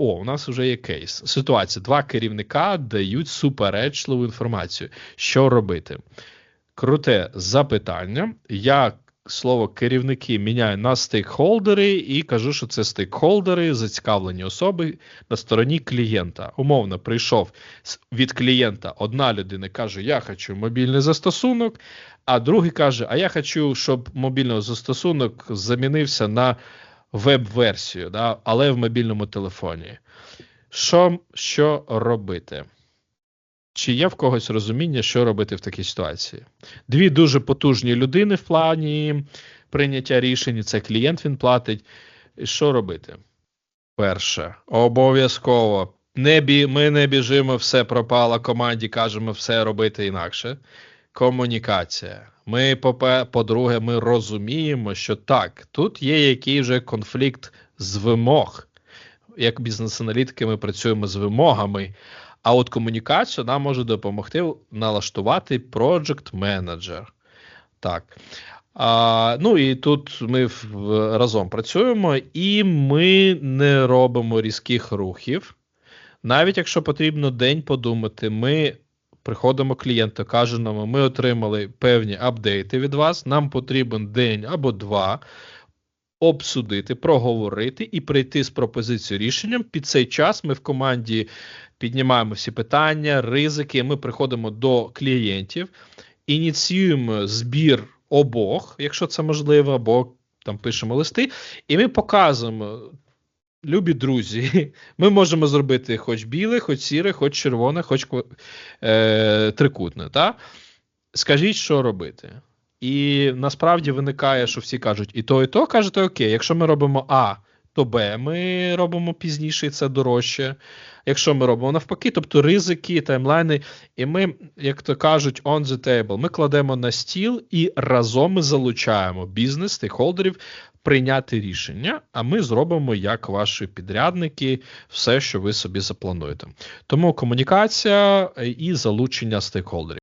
О, у нас вже є кейс. Ситуація. Два керівника дають суперечливу інформацію. Що робити? Круте запитання. Я слово керівники міняю на стейкхолдери і кажу, що це стейкхолдери, зацікавлені особи на стороні клієнта. Умовно, прийшов від клієнта одна людина каже: Я хочу мобільний застосунок, а другий каже: А я хочу, щоб мобільний застосунок замінився на веб-версію, да, але в мобільному телефоні. Що, що робити? Чи є в когось розуміння, що робити в такій ситуації? Дві дуже потужні людини в плані прийняття рішень, це клієнт він платить. Що робити? Перше, обов'язково. Не бі, ми не біжимо, все пропало команді, кажемо все робити інакше. Комунікація. Ми, по-друге, ми розуміємо, що так, тут є який вже конфлікт з вимог. Як бізнес-аналітики, ми працюємо з вимогами. А от комунікацію нам може допомогти налаштувати project manager. Так. А, ну і тут ми в- разом працюємо, і ми не робимо різких рухів. Навіть якщо потрібно день подумати, ми приходимо клієнту, кажемо, ми отримали певні апдейти від вас. Нам потрібен день або два обсудити, проговорити і прийти з пропозицією рішенням. Під цей час ми в команді піднімаємо всі питання, ризики. Ми приходимо до клієнтів, ініціюємо збір обох, якщо це можливо, або там пишемо листи, і ми показуємо. Любі друзі, ми можемо зробити хоч біле, хоч сіре, хоч червоне, хоч е, трикутне. Та? Скажіть, що робити. І насправді виникає, що всі кажуть, і то, і то кажете, окей, якщо ми робимо А, то Б ми робимо пізніше, і це дорожче. Якщо ми робимо навпаки, тобто ризики, таймлайни, і ми, як то кажуть, on the table, ми кладемо на стіл і разом ми залучаємо бізнес, стейкхолдерів прийняти рішення, а ми зробимо як ваші підрядники все, що ви собі заплануєте. Тому комунікація і залучення стейкхолдерів.